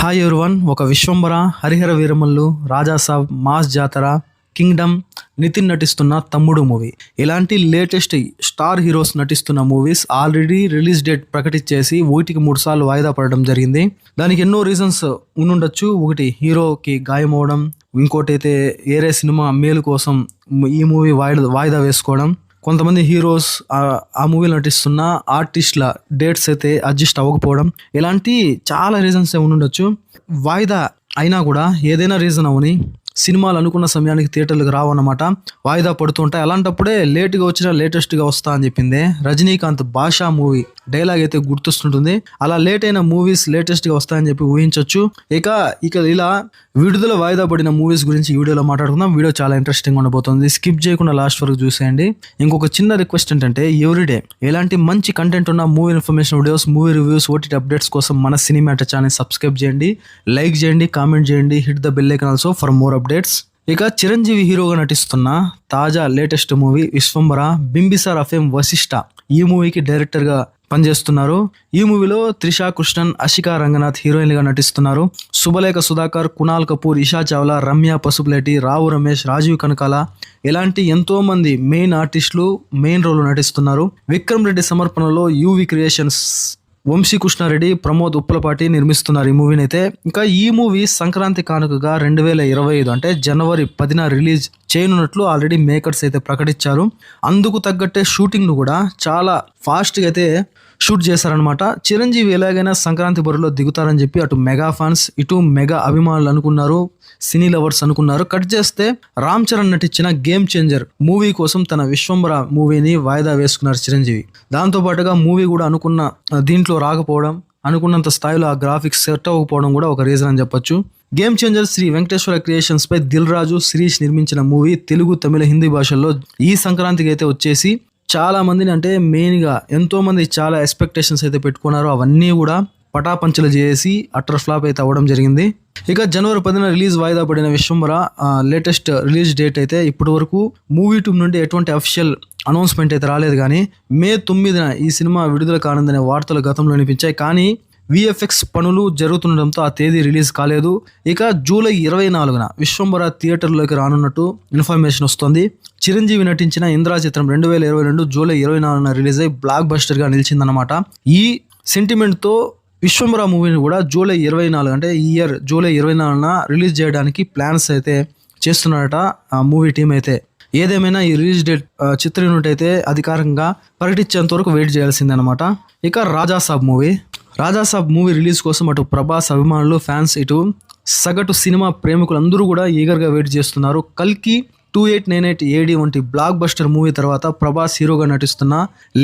Hi everyone ఒక Vishwambhara Harihara Veeramallu Rajasaab mass Jathara Kingdom Nitin నటిస్తున్న Thammudu movie. ఇలాంటి లేటెస్ట్ స్టార్ హీరోస్ నటిస్తున్న మూవీస్ ఆల్రెడీ రిలీజ్ డేట్ ప్రకటించేసి ఒకటికి మూడు సార్లు వాయిదా పడడం జరిగింది. దానికి ఎన్నో రీజన్స్ ఉండుండొచ్చు. ఒకటి హీరోకి గాయం అవడం ఇంకోటి అయితే ఏరే సినిమా మేలు కోసం ఈ మూవీ వాయిదా వాయిదా వేసుకోవడం. కొంతమంది హీరోస్ ఆ- మూవీలో నటిస్తున్న ఆర్టిస్టుల డేట్స్ అయితే అడ్జస్ట్ అవ్వకపోవడం ఇలాంటి చాలా రీజన్స్ ఉండొచ్చు. వాయిదా అయినా కూడా ఏదైనా రీజన్ అవని సినిమాలు అనుకున్న సమయానికి థియేటర్లకు రావన్నమాట. వాయిదా పడుతుంటాయి అలాంటప్పుడే లేట్గా వచ్చినా లేటెస్ట్గా వస్తా అని చెప్పింది రజనీకాంత్ భాషా మూవీ. డైలాగ్ అయితే గుర్తొస్తుంటుంది. అలా లేట్ అయిన మూవీస్ లేటెస్ట్గా వస్తాయని చెప్పి ఊహించవచ్చు ఇక ఇక ఇలా విడుదల వాయిదా పడిన మూవీస్ గురించి వీడియోలో మాట్లాడుకుందాం. వీడియో చాలా ఇంట్రెస్టింగ్ ఉండబోతుంది. స్కిప్ చేయకుండా లాస్ట్ వరకు చూసేయండి. ఇంకొక చిన్న రిక్వెస్ట్ ఏంటంటే ఎవ్రీడే ఎలాంటి మంచి కంటెంట్ ఉన్న movie information videos movie reviews OTT updates కోసం మన సినిమా ఛానల్ సబ్స్క్రైబ్ చేయండి. లైక్ చేయండి కామెంట్ చేయండి hit the bell icon also for more updates ఇక చిరంజీవి హీరోగా నటిస్తున్న తాజా లేటెస్ట్ మూవీ విశ్వంబర బింబిసార్ అఫేమ్ వశిష్ట. ఈ మూవీకి డైరెక్టర్గా పనిచేస్తున్నారు. ఈ మూవీలో త్రిషా కృష్ణన్ అషికా రంగనాథ్ హీరోయిన్గా నటిస్తున్నారు. శుభలేఖ సుధాకర్ కునాల్ కపూర్ ఇషా చావ్లా రమ్య పసుపులేటి రావు రమేష్ రాజీవ్ కనకాల ఇలాంటి ఎంతో మంది మెయిన్ ఆర్టిస్టులు మెయిన్ రోల్ నటిస్తున్నారు. విక్రమ్ రెడ్డి సమర్పణలో యూవి క్రియేషన్స్ వంశీ కృష్ణారెడ్డి ప్రమోద్ ఉప్పలపాటి నిర్మిస్తున్నారు ఈ మూవీని అయితే. ఇంకా ఈ మూవీ సంక్రాంతి కానుకగా రెండు వేల ఇరవై ఐదు అంటే జనవరి పదిన రిలీజ్ చేయనున్నట్లు ఆల్రెడీ మేకర్స్ అయితే ప్రకటించారు. అందుకు తగ్గట్టే షూటింగ్ను కూడా చాలా ఫాస్ట్గా అయితే షూట్ చేశారనమాట చిరంజీవి ఎలాగైనా సంక్రాంతి బరిలో దిగుతారని చెప్పి అటు మెగా ఫ్యాన్స్ ఇటు మెగా అభిమానులు అనుకున్నారు సినీ లవర్స్ అనుకున్నారు. కట్ చేస్తే రామ్ చరణ్ నటించిన గేమ్ చేంజర్ మూవీ కోసం తన విశ్వంబర మూవీని వాయిదా వేసుకున్నారు చిరంజీవి. దాంతో పాటుగా మూవీ కూడా అనుకున్న దీంట్లో రాకపోవడం అనుకున్నంత స్థాయిలో ఆ గ్రాఫిక్స్ సెట్ అవ్వకపోవడం కూడా ఒక రీజన్ అని చెప్పొచ్చు. Game changer Sri Venkateswara creations పై దిల్ రాజు శిరీష్ నిర్మించిన మూవీ తెలుగు తమిళ హిందీ భాషల్లో ఈ సంక్రాంతికి అయితే వచ్చేసి చాలా మందిని అంటే మెయిన్గా ఎంతోమంది చాలా ఎక్స్పెక్టేషన్స్ అయితే పెట్టుకున్నారు. అవన్నీ కూడా పటాపంచలు చేసి అటర్ ఫ్లాప్ అయితే అవ్వడం జరిగింది. ఇక జనవరి పదిన రిలీజ్ వాయిదా పడిన విశ్వంబర లేటెస్ట్ రిలీజ్ డేట్ అయితే ఇప్పటి వరకు మూవీ టూమ్ నుండి ఎటువంటి అఫిషియల్ అనౌన్స్మెంట్ అయితే రాలేదు కానీ మే తొమ్మిదిన ఈ సినిమా విడుదల కానుందనే వార్తలు గతంలో వినిపించాయి. కానీ విఎఫ్ఎక్స్ పనులు జరుగుతుండడంతో ఆ తేదీ రిలీజ్ కాలేదు. ఇక జూలై ఇరవై నాలుగున విశ్వంబర థియేటర్లోకి రానున్నట్టు ఇన్ఫర్మేషన్ వస్తుంది. చిరంజీవి నటించిన ఇంద్రా చిత్రం రెండు వేల ఇరవై రెండు జూలై ఇరవై నాలుగున రిలీజ్ అయి బ్లాక్ బస్టర్గా నిలిచిందనమాట ఈ సెంటిమెంట్తో విశ్వంబర మూవీని కూడా జూలై ఇరవై నాలుగు అంటే ఈ ఇయర్ జూలై ఇరవై నాలుగున రిలీజ్ చేయడానికి ప్లాన్స్ అయితే చేస్తున్నారట ఆ మూవీ టీం అయితే. ఏదేమైనా ఈ రిలీజ్ డేట్ చిత్రం చిత్ర యూనిట్ అయితే అధికారికంగా ప్రకటించేంత వరకు వెయిట్ చేయాల్సిందనమాట ఇక Rajasaab movie. Rajasaab movie release కోసం అటు ప్రభాస్ అభిమానులు ఫ్యాన్స్ ఇటు సగటు సినిమా ప్రేమికులు అందరూ కూడా ఈగర్గా వెయిట్ చేస్తున్నారు. కల్కి two eight nine eight AD వంటి బ్లాక్ బస్టర్ మూవీ తర్వాత ప్రభాస్ హీరోగా నటిస్తున్న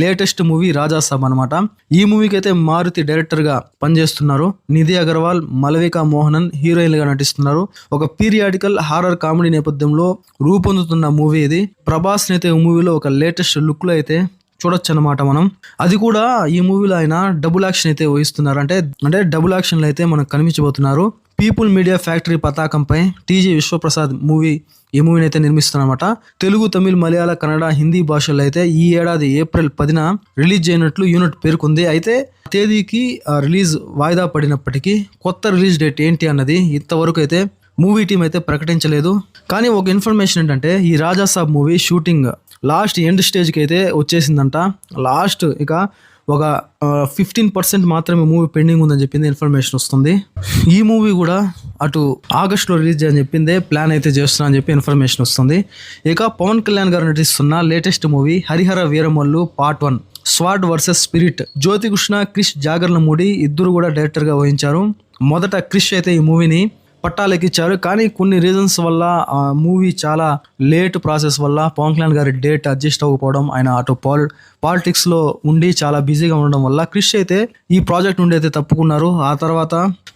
లేటెస్ట్ మూవీ రాజాసాబ్ అనమాట ఈ మూవీకి అయితే మారుతి డైరెక్టర్గా పనిచేస్తున్నారు. నిధి అగర్వాల్ మలవికా మోహనన్ హీరోయిన్గా నటిస్తున్నారు. ఒక పీరియాడికల్ హారర్ కామెడీ నేపథ్యంలో రూపొందుతున్న మూవీ ఇది. ప్రభాస్ అయితే ఈ మూవీలో ఒక లేటెస్ట్ లుక్లో అయితే చూడొచ్చు అనమాట మనం. అది కూడా ఈ మూవీలో ఆయన డబుల్ యాక్షన్ అయితే వహిస్తున్నారు. అంటే అంటే డబుల్ యాక్షన్లు అయితే మనకు కనిపించబోతున్నారు పీపుల్ మీడియా ఫ్యాక్టరీ పతాకంపై టీజీ విశ్వప్రసాద్ మూవీ ఈ మూవీని అయితే నిర్మిస్తున్నమాట తెలుగు తమిళ్ మలయాళ కన్నడ హిందీ భాషల్లో అయితే ఈ ఏడాది ఏప్రిల్ పదిన రిలీజ్ అయినట్లు యూనిట్ పేర్కొంది. అయితే తేదీకి రిలీజ్ వాయిదా పడినప్పటికీ కొత్త రిలీజ్ డేట్ ఏంటి అన్నది ఇంతవరకు అయితే మూవీ టీం అయితే ప్రకటించలేదు. కానీ ఒక ఇన్ఫర్మేషన్ ఏంటంటే ఈ Rajasaab movie shooting last end స్టేజ్కి అయితే వచ్చేసిందంట. లాస్ట్ ఇక ఒక ఫిఫ్టీన్ పర్సెంట్ మాత్రమే మూవీ పెండింగ్ ఉందని చెప్పింది ఇన్ఫర్మేషన్ వస్తుంది. ఈ మూవీ కూడా అటు ఆగస్టులో రిలీజ్ చేయని చెప్పిందే ప్లాన్ అయితే చేస్తున్నా అని చెప్పి ఇన్ఫర్మేషన్ వస్తుంది. ఇక పవన్ కళ్యాణ్ గారు నటిస్తున్న latest movie Harihara Veeramallu part one sword versus spirit. Jyothi Krishna Krish Jagarlamudi ఇద్దరు కూడా డైరెక్టర్గా వహించారు. మొదట క్రిష్ అయితే ఈ మూవీని పట్టాలెక్కించారు. కానీ కొన్ని రీజన్స్ వల్ల ఆ మూవీ చాలా లేట్ ప్రాసెస్ వల్ల పవన్ కళ్యాణ్ గారి డేట్ అడ్జస్ట్ అవ్వకపోవడం ఆయన అటు పాల్ పాలిటిక్స్లో ఉండి చాలా బిజీగా ఉండడం వల్ల క్రిష్ అయితే ఈ ప్రాజెక్ట్ నుండి అయితే తప్పుకున్నారు. ఆ తర్వాత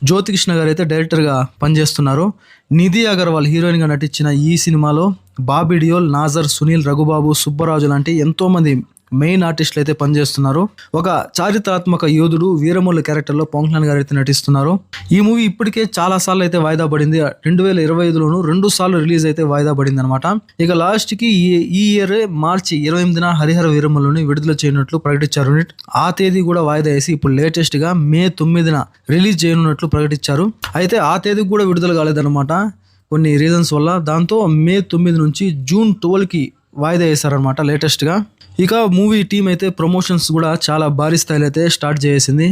జ్యోతి కృష్ణ గారు అయితే డైరెక్టర్గా పనిచేస్తున్నారు. నిధి అగర్వాల్ హీరోయిన్గా నటించిన ఈ సినిమాలో బాబీ డియోల్ నాజర్ సునీల్ రఘుబాబు సుబ్బరాజు లాంటి ఎంతోమంది మెయిన్ ఆర్టిస్టులు అయితే పనిచేస్తున్నారు. ఒక చారిత్రాత్మక యోధుడు వీరమల్లు క్యారెక్టర్లో పవన్ కళ్యాణ్ గారు అయితే నటిస్తున్నారు. ఈ మూవీ ఇప్పటికే చాలా సార్లు అయితే వాయిదా పడింది. రెండు వేల ఇరవై ఐదులోను రెండు సార్లు రిలీజ్ అయితే వాయిదా పడింది అనమాట ఇక లాస్ట్కి ఈ ఈ ఇయర్ మార్చి ఇరవై ఎనిమిదిన హరిహర వీరమల్లుని విడుదల చేయనున్నట్లు ప్రకటించారు. ఆ తేదీ కూడా వాయిదా వేసి ఇప్పుడు లేటెస్ట్గా మే తొమ్మిదిన రిలీజ్ చేయనున్నట్లు ప్రకటించారు. అయితే ఆ తేదీకి కూడా విడుదల కాలేదన్నమాట. కొన్ని రీజన్స్ వల్ల దాంతో మే తొమ్మిది నుంచి జూన్ ట్వెల్వ్కి వాయిదా వేశారనమాట లేటెస్ట్గా ఇక మూవీ టీం అయితే ప్రమోషన్స్ కూడా చాలా భారీ స్థాయిలో అయితే స్టార్ట్ చేసింది.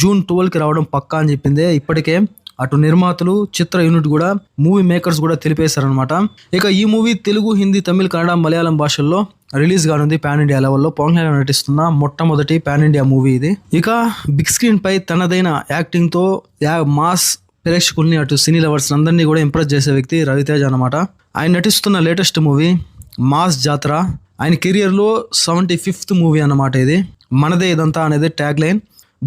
జూన్ ట్వెల్వ్కి రావడం పక్కా అని చెప్పింది. ఇప్పటికే అటు నిర్మాతలు చిత్ర యూనిట్ కూడా మూవీ మేకర్స్ కూడా తెలిపేశారనమాట ఇక ఈ మూవీ తెలుగు హిందీ తమిళ కన్నడ మలయాళం భాషల్లో రిలీజ్ కానుంది పాన్ ఇండియా లెవెల్లో. పవన్ కళ్యాణ్ నటిస్తున్న మొట్టమొదటి పాన్ ఇండియా మూవీ ఇది. ఇక బిగ్ స్క్రీన్ పై తనదైన యాక్టింగ్తో యా మాస్ ప్రేక్షకుల్ని అటు సినీ లవర్స్ అందరినీ కూడా ఇంప్రెస్ చేసే వ్యక్తి రవితేజ అనమాట ఆయన నటిస్తున్న లేటెస్ట్ మూవీ మాస్ జాతర. ఆయన కెరియర్లో సెవెంటీ ఫిఫ్త్ మూవీ అన్నమాట ఇది. మనదే ఇదంతా అనేది ట్యాగ్ లైన్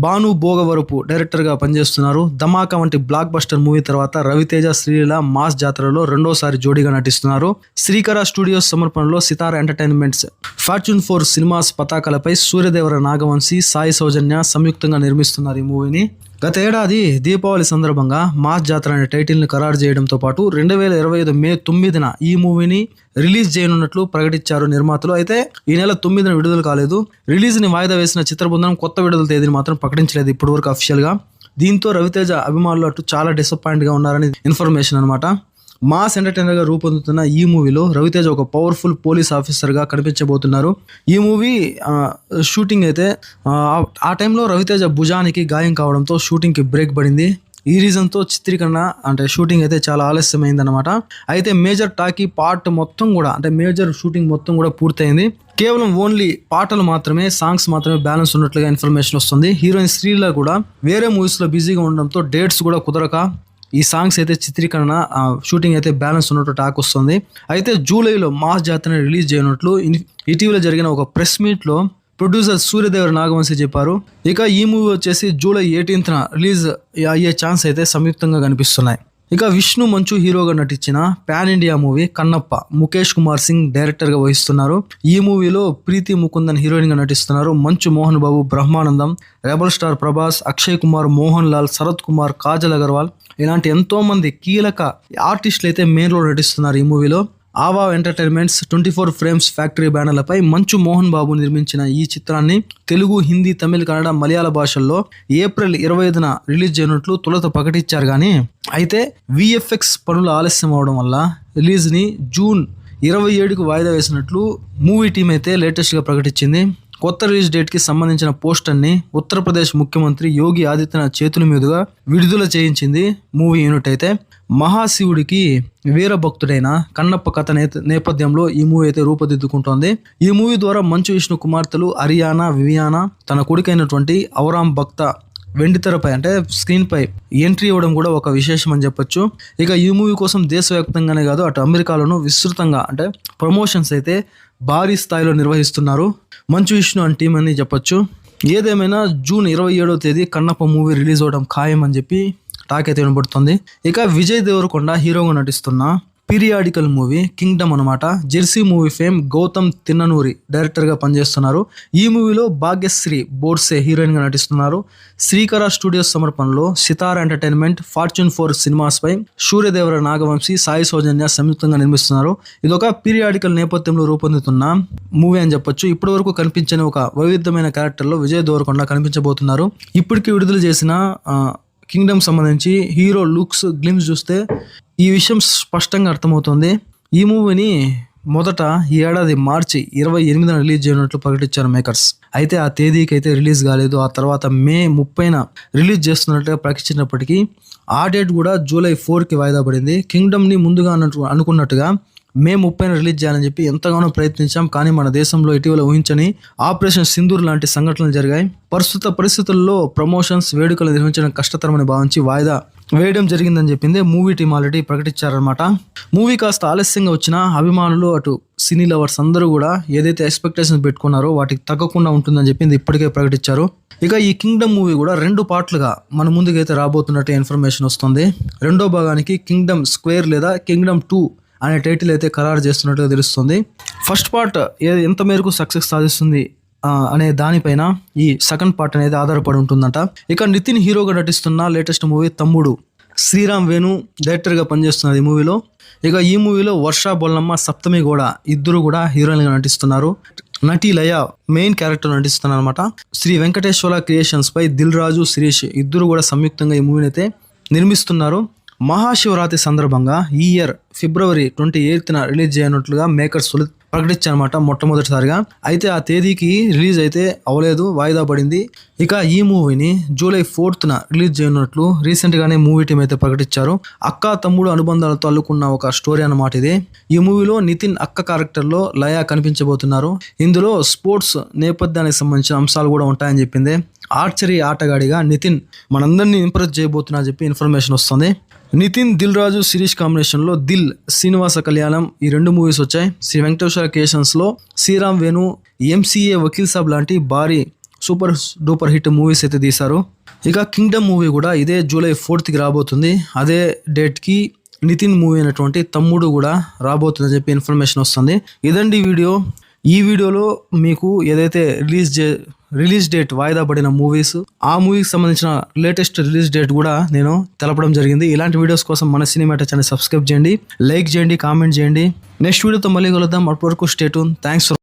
భాను భోగవరపు డైరెక్టర్గా పనిచేస్తున్నారు. ధమాకా వంటి బ్లాక్ బస్టర్ మూవీ తర్వాత రవితేజ శ్రీలీల మాస్ జాతరలో రెండోసారి జోడీగా నటిస్తున్నారు. శ్రీకర స్టూడియోస్ సమర్పణలో Sithara entertainments fortune four cinemas పతాకాలపై Suryadevara Nagavamsi Sai Soujanya సంయుక్తంగా నిర్మిస్తున్నారు ఈ మూవీని. గత ఏడాది దీపావళి సందర్భంగా మాస్ జాతర అనే టైటిల్ని ఖరారు చేయడంతో పాటు రెండు వేల ఇరవై ఐదు మే తొమ్మిదిన ఈ మూవీని రిలీజ్ చేయనున్నట్లు ప్రకటించారు నిర్మాతలు. అయితే ఈ నెల తొమ్మిదిన విడుదల కాలేదు. రిలీజ్ని వాయిదా వేసిన చిత్ర బృందం కొత్త విడుదల తేదీని మాత్రం ప్రకటించలేదు ఇప్పటివరకు అఫీషియల్గా దీంతో రవితేజ అభిమానులు అటు చాలా డిసప్పాయింట్గా ఉన్నారని ఇన్ఫర్మేషన్ అనమాట మాస్ ఎంటర్టైనర్గా రూపొందుతున్న ఈ మూవీలో రవితేజ ఒక పవర్ఫుల్ పోలీస్ ఆఫీసర్గా కనిపించబోతున్నారు. ఈ మూవీ షూటింగ్ అయితే ఆ, టైంలో రవితేజ భుజానికి గాయం కావడంతో షూటింగ్కి బ్రేక్ పడింది. ఈ రీజన్తో చిత్రీకరణ అంటే షూటింగ్ అయితే చాలా ఆలస్యమైందనమాట అయితే మేజర్ టాకీ పార్ట్ మొత్తం కూడా అంటే మేజర్ షూటింగ్ మొత్తం కూడా పూర్తయింది. కేవలం ఓన్లీ పాటలు మాత్రమే సాంగ్స్ మాత్రమే బ్యాలెన్స్ ఉన్నట్లుగా ఇన్ఫర్మేషన్ వస్తుంది. హీరోయిన్ శ్రీల కూడా వేరే మూవీస్లో బిజీగా ఉండడంతో డేట్స్ కూడా కుదరక ఈ సాంగ్స్ అయితే చిత్రీకరణ షూటింగ్ అయితే బ్యాలెన్స్ ఉన్నట్టు టాక్ వస్తుంది. అయితే జూలైలో మాస్ జాతరని రిలీజ్ చేయనట్లు ఇటీవల జరిగిన ఒక ప్రెస్ మీట్లో ప్రొడ్యూసర్ సూర్యదేవర నాగవంశి చెప్పారు. ఇక ఈ మూవీ వచ్చేసి జూలై ఎయిటీన్త్న రిలీజ్ అయ్యే ఛాన్స్ అయితే సంయుక్తంగా కనిపిస్తున్నాయి. ఇక విష్ణు మంచు హీరోగా నటించిన pan India movie Kannappa Mukesh Kumar Singh డైరెక్టర్గా వహిస్తున్నారు. ఈ మూవీలో ప్రీతి ముకుందన్ హీరోయిన్గా నటిస్తున్నారు మంచు మోహన్ బాబు బ్రహ్మానందం రెబల్ స్టార్ ప్రభాస్ అక్షయ్ కుమార్ మోహన్ లాల్ శరత్ కుమార్ కాజల్ అగర్వాల్ ఇలాంటి ఎంతో మంది కీలక ఆర్టిస్టులు అయితే మెయిన్ రోల్ నటిస్తున్నారు ఈ మూవీలో. Ava entertainments twenty four frames factory బ్యానర్లపై Manchu Mohan బాబు నిర్మించిన ఈ చిత్రాన్ని తెలుగు హిందీ తమిళ కన్నడ మలయాళ భాషల్లో ఏప్రిల్ ఇరవై ఐదున రిలీజ్ చేయనున్నట్లు తొలుత ప్రకటించారు కానీ అయితే విఎఫ్ఎక్స్ పనులు ఆలస్యం అవడం వల్ల రిలీజ్ని జూన్ ఇరవై ఏడుకు వాయిదా వేసినట్లు మూవీ టీం అయితే లేటెస్ట్గా ప్రకటించింది. కొత్త రిలీజ్ డేట్కి సంబంధించిన పోస్టర్ని ఉత్తరప్రదేశ్ ముఖ్యమంత్రి యోగి ఆదిత్యనాథ్ చేతుల మీదుగా విడుదల చేయించింది మూవీ యూనిట్ అయితే. మహాశివుడికి వీరభక్తుడైన కన్నప్ప కథ నేత- నేపథ్యంలో ఈ మూవీ అయితే రూపుదిద్దుకుంటోంది. ఈ మూవీ ద్వారా మంచు విష్ణు కుమార్తెలు అరియానా వివియానా తన కొడుకైనటువంటి అవరాం భక్త వెండితెరపై అంటే స్క్రీన్పై ఎంట్రీ ఇవ్వడం కూడా ఒక విశేషం అని చెప్పొచ్చు. ఇక ఈ మూవీ కోసం దేశవ్యాప్తంగానే కాదు అటు అమెరికాలోనూ విస్తృతంగా అంటే ప్రమోషన్స్ అయితే భారీ స్థాయిలో నిర్వహిస్తున్నారు. మంచు విష్ణు అని టీం అని చెప్పొచ్చు. ఏదేమైనా జూన్ ఇరవై ఏడవ తేదీ కన్నప్ప మూవీ రిలీజ్ అవడం ఖాయం అని చెప్పి టాక్ అయితే వినబడుతుంది. ఇక విజయ్ దేవరకొండ హీరోగా నటిస్తున్న పీరియాడికల్ మూవీ కింగ్డమ్ అనమాట Jersey movie fame Gowtam Tinnanuri డైరెక్టర్గా పనిచేస్తున్నారు. ఈ మూవీలో భాగ్యశ్రీ బోర్సే హీరోయిన్గా నటిస్తున్నారు. శ్రీకర స్టూడియోస్ సమర్పణలో Sithara entertainment fortune four cinemas పై సూర్యదేవర నాగవంశీ సాయి సౌజన్య సంయుక్తంగా నిర్మిస్తున్నారు. ఇది ఒక పీరియాడికల్ నేపథ్యంలో రూపొందుతున్న మూవీ అని చెప్పొచ్చు. ఇప్పటి వరకు కనిపించని ఒక వైవిధ్యమైన క్యారెక్టర్లో విజయ్ దేవరకొండ కనిపించబోతున్నారు. ఇప్పటికీ విడుదల చేసిన కింగ్డమ్ సంబంధించి హీరో లుక్స్ గ్లిమ్స్ చూస్తే ఈ విషయం స్పష్టంగా అర్థమవుతుంది. ఈ మూవీని మొదట ఈ ఏడాది మార్చి ఇరవై ఎనిమిదిన రిలీజ్ చేయనున్నట్లు ప్రకటించారు మేకర్స్. అయితే ఆ తేదీకి అయితే రిలీజ్ కాలేదు. ఆ తర్వాత మే ముప్పైన రిలీజ్ చేస్తున్నట్టుగా ప్రకటించినప్పటికీ ఆ డేట్ కూడా జూలై ఫోర్కి వాయిదా పడింది. కింగ్డమ్ని ముందుగా అన్నట్టు అనుకున్నట్టుగా మే ముప్పైన రిలీజ్ చేయాలని చెప్పి ఎంతగానో ప్రయత్నించాం. కానీ మన దేశంలో ఇటీవల ఊహించని ఆపరేషన్ సింధూర్ లాంటి సంఘటనలు జరిగాయి. ప్రస్తుత పరిస్థితుల్లో ప్రమోషన్స్ వేడుకలు నిర్వహించడం కష్టతరమని భావించి వాయిదా వేయడం జరిగిందని చెప్పింది. మూవీ టీం ఆల్రెడీ ప్రకటించారనమాట మూవీ కాస్త ఆలస్యంగా వచ్చిన అభిమానులు అటు సినీ లవర్స్ అందరూ కూడా ఏదైతే ఎక్స్పెక్టేషన్స్ పెట్టుకున్నారో వాటికి తగ్గకుండా ఉంటుందని చెప్పింది ఇప్పటికే ప్రకటించారు. ఇక ఈ కింగ్డమ్ మూవీ కూడా రెండు పార్ట్లుగా మన ముందుకైతే రాబోతున్నట్టు ఇన్ఫర్మేషన్ వస్తుంది. రెండో భాగానికి కింగ్డమ్ స్క్వేర్ లేదా కింగ్డమ్ టూ అనే టైటిల్ అయితే ఖరారు చేస్తున్నట్టుగా తెలుస్తుంది. ఫస్ట్ పార్ట్ ఏ ఎంత మేరకు సక్సెస్ సాధిస్తుంది అనే దానిపైన ఈ సెకండ్ పార్ట్ అనేది ఆధారపడి ఉంటుందంట. ఇక నితిన్ హీరోగా నటిస్తున్న లేటెస్ట్ మూవీ తమ్ముడు. శ్రీరామ్ వేణు డైరెక్టర్గా పనిచేస్తున్నారు ఈ మూవీలో. ఇక ఈ మూవీలో వర్ష బొల్లమ్మ సప్తమి కూడా ఇద్దరు కూడా హీరోయిన్గా నటిస్తున్నారు. నటి లయ మెయిన్ క్యారెక్టర్ నటిస్తున్నారు అనమాట శ్రీ వెంకటేశ్వర క్రియేషన్స్ పై దిల్ రాజు శిరీష్ ఇద్దరు కూడా సంయుక్తంగా ఈ మూవీని అయితే నిర్మిస్తున్నారు. మహాశివరాత్రి సందర్భంగా ఈ ఇయర్ ఫిబ్రవరి ట్వంటీ ఎయిత్న రిలీజ్ చేయనున్నట్లుగా మేకర్స్ తొలి మొట్టమొదటిసారిగా. అయితే ఆ తేదీకి రిలీజ్ అయితే అవ్వలేదు వాయిదా పడింది. ఇక ఈ మూవీని జూలై ఫోర్త్న రిలీజ్ చేయనున్నట్లు రీసెంట్గానే మూవీ టీం అయితే ప్రకటించారు. అక్క తమ్ముడు అనుబంధాలతో అల్లుకున్న ఒక స్టోరీ అనమాట ఇది. ఈ మూవీలో నితిన్ అక్క క్యారెక్టర్లో లయ కనిపించబోతున్నారు. ఇందులో స్పోర్ట్స్ నేపథ్యానికి సంబంధించిన అంశాలు కూడా ఉంటాయని చెప్పింది. ఆర్చరీ ఆటగాడిగా నితిన్ మనందరినీ ఇంప్రెస్ చేయబోతున్నా చెప్పి ఇన్ఫర్మేషన్ వస్తుంది. నితిన్ దిల్ రాజు శిరీష్ కాంబినేషన్లో దిల్ శ్రీనివాస కళ్యాణం ఈ రెండు మూవీస్ వచ్చాయి. శ్రీ వెంకటేశ్వర క్రియేషన్స్లో శ్రీరామ్ వేణు ఎంసీఏ వకీల్ సాబ్ లాంటి భారీ సూపర్ డూపర్ హిట్ మూవీస్ అయితే తీశారు. ఇక కింగ్డమ్ మూవీ కూడా ఇదే జూలై ఫోర్త్కి రాబోతుంది. అదే డేట్కి నితిన్ మూవీ అయినటువంటి తమ్ముడు కూడా రాబోతుందని చెప్పి ఇన్ఫర్మేషన్ వస్తుంది. ఇదండి వీడియో. ఈ వీడియోలో మీకు ఏదైతే రిలీజ్ చే రిలీజ్ డేట్ వాయిదా పడిన మూవీస్ ఆ మూవీకి సంబంధించిన లేటెస్ట్ రిలీజ్ డేట్ కూడా నేను తెలపడం జరిగింది. ఇలాంటి వీడియోస్ కోసం మన సినిమా ఛానల్ సబ్స్క్రైబ్ చేయండి లైక్ చేయండి కామెంట్ చేయండి. నెక్స్ట్ వీడియోతో మళ్ళీ కలుద్దాం. అప్పటి వరకు స్టేటూన్ థ్యాంక్స్ ఫర్